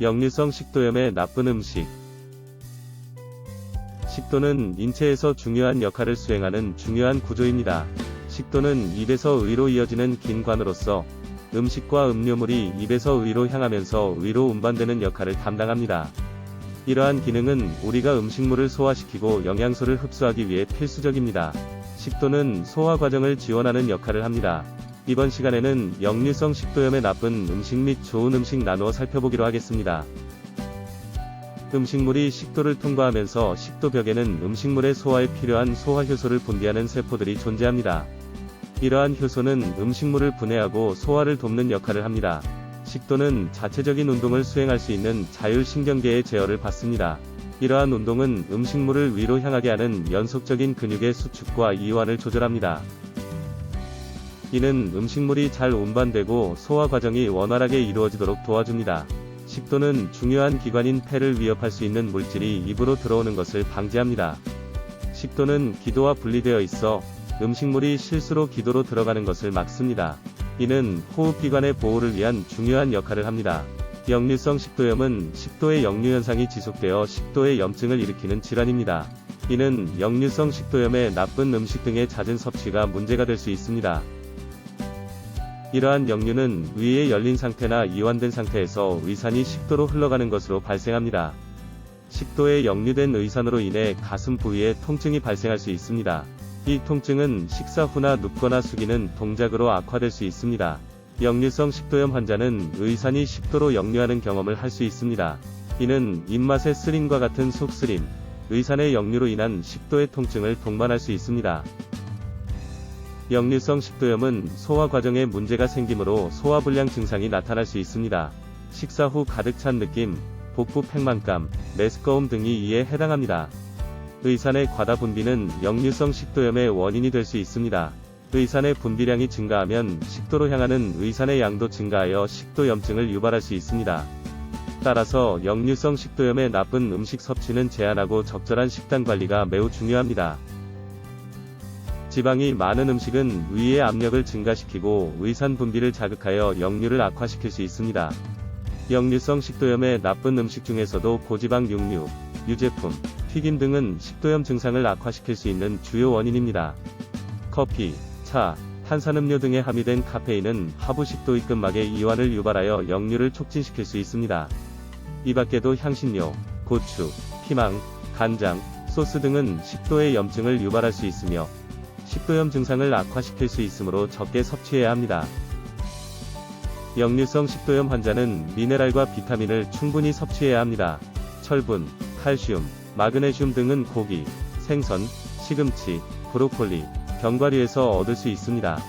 역류성 식도염의 나쁜 음식. 식도는 인체에서 중요한 역할을 수행하는 중요한 구조입니다. 식도는 입에서 의로 이어지는 긴 관으로서 음식과 음료물이 입에서 의로 향하면서 의로 운반되는 역할을 담당합니다. 이러한 기능은 우리가 음식물을 소화시키고 영양소를 흡수하기 위해 필수적입니다. 식도는 소화 과정을 지원하는 역할을 합니다. 이번 시간에는 역류성 식도염의 나쁜 음식 및 좋은 음식 나누어 살펴보기로 하겠습니다. 음식물이 식도를 통과하면서 식도벽에는 음식물의 소화에 필요한 소화효소를 분비하는 세포들이 존재합니다. 이러한 효소는 음식물을 분해하고 소화를 돕는 역할을 합니다. 식도는 자체적인 운동을 수행할 수 있는 자율신경계의 제어를 받습니다. 이러한 운동은 음식물을 위로 향하게 하는 연속적인 근육의 수축과 이완을 조절합니다. 이는 음식물이 잘 운반되고 소화 과정이 원활하게 이루어지도록 도와줍니다. 식도는 중요한 기관인 폐를 위협할 수 있는 물질이 입으로 들어오는 것을 방지합니다. 식도는 기도와 분리되어 있어 음식물이 실수로 기도로 들어가는 것을 막습니다. 이는 호흡기관의 보호를 위한 중요한 역할을 합니다. 역류성 식도염은 식도의 역류 현상이 지속되어 식도의 염증을 일으키는 질환입니다. 이는 역류성 식도염의 나쁜 음식 등의 잦은 섭취가 문제가 될 수 있습니다. 이러한 역류는 위에 열린 상태나 이완된 상태에서 의산이 식도로 흘러가는 것으로 발생합니다. 식도에 역류된 의산으로 인해 가슴 부위에 통증이 발생할 수 있습니다. 이 통증은 식사 후나 눕거나 숙이는 동작으로 악화될 수 있습니다. 역류성 식도염 환자는 의산이 식도로 역류하는 경험을 할 수 있습니다. 이는 입맛의 쓰림과 같은 속쓰림, 의산의 역류로 인한 식도의 통증을 동반할 수 있습니다. 역류성 식도염은 소화 과정에 문제가 생기므로 소화불량 증상이 나타날 수 있습니다. 식사 후 가득 찬 느낌, 복부 팽만감, 메스꺼움 등이 이에 해당합니다. 의산의 과다 분비는 역류성 식도염의 원인이 될 수 있습니다. 의산의 분비량이 증가하면 식도로 향하는 의산의 양도 증가하여 식도염증을 유발할 수 있습니다. 따라서 역류성 식도염의 나쁜 음식 섭취는 제한하고 적절한 식단 관리가 매우 중요합니다. 지방이 많은 음식은 위의 압력을 증가시키고 의산 분비를 자극하여 역류를 악화시킬 수 있습니다. 역류성 식도염의 나쁜 음식 중에서도 고지방 육류, 유제품, 튀김 등은 식도염 증상을 악화시킬 수 있는 주요 원인입니다. 커피, 차, 탄산음료 등에 함유된 카페인은 하부 식도의 끝막의 이완을 유발하여 역류를 촉진시킬 수 있습니다. 이 밖에도 향신료, 고추, 피망, 간장, 소스 등은 식도의 염증을 유발할 수 있으며 식도염 증상을 악화시킬 수 있으므로 적게 섭취해야 합니다. 역류성 식도염 환자는 미네랄과 비타민을 충분히 섭취해야 합니다. 철분, 칼슘, 마그네슘 등은 고기, 생선, 시금치, 브로콜리, 견과류에서 얻을 수 있습니다.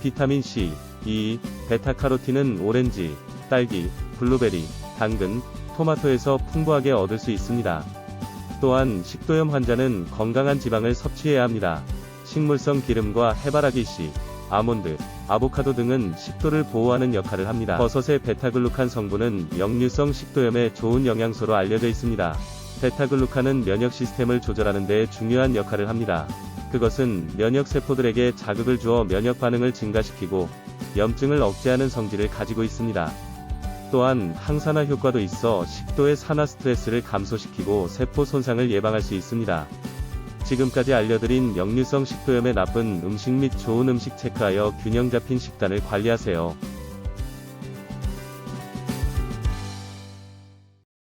비타민 C, E, 베타카로틴은 오렌지, 딸기, 블루베리, 당근, 토마토에서 풍부하게 얻을 수 있습니다. 또한 식도염 환자는 건강한 지방을 섭취해야 합니다. 식물성 기름과 해바라기 씨, 아몬드, 아보카도 등은 식도를 보호하는 역할을 합니다. 버섯의 베타글루칸 성분은 역류성 식도염에 좋은 영양소로 알려져 있습니다. 베타글루칸은 면역 시스템을 조절하는 데 중요한 역할을 합니다. 그것은 면역 세포들에게 자극을 주어 면역 반응을 증가시키고 염증을 억제하는 성질을 가지고 있습니다. 또한 항산화 효과도 있어 식도의 산화 스트레스를 감소시키고 세포 손상을 예방할 수 있습니다. 지금까지 알려드린 역류성 식도염의 나쁜 음식 및 좋은 음식 체크하여 균형 잡힌 식단을 관리하세요.